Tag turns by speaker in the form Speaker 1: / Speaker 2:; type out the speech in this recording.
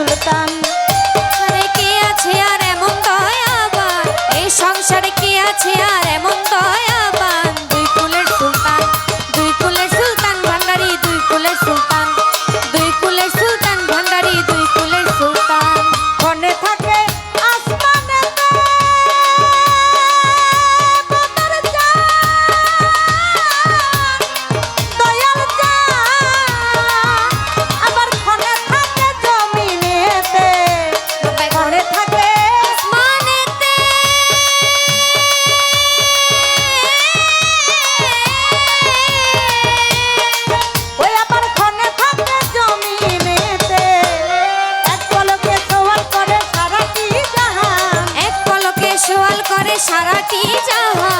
Speaker 1: the sulitan
Speaker 2: সারাটি যাওয়া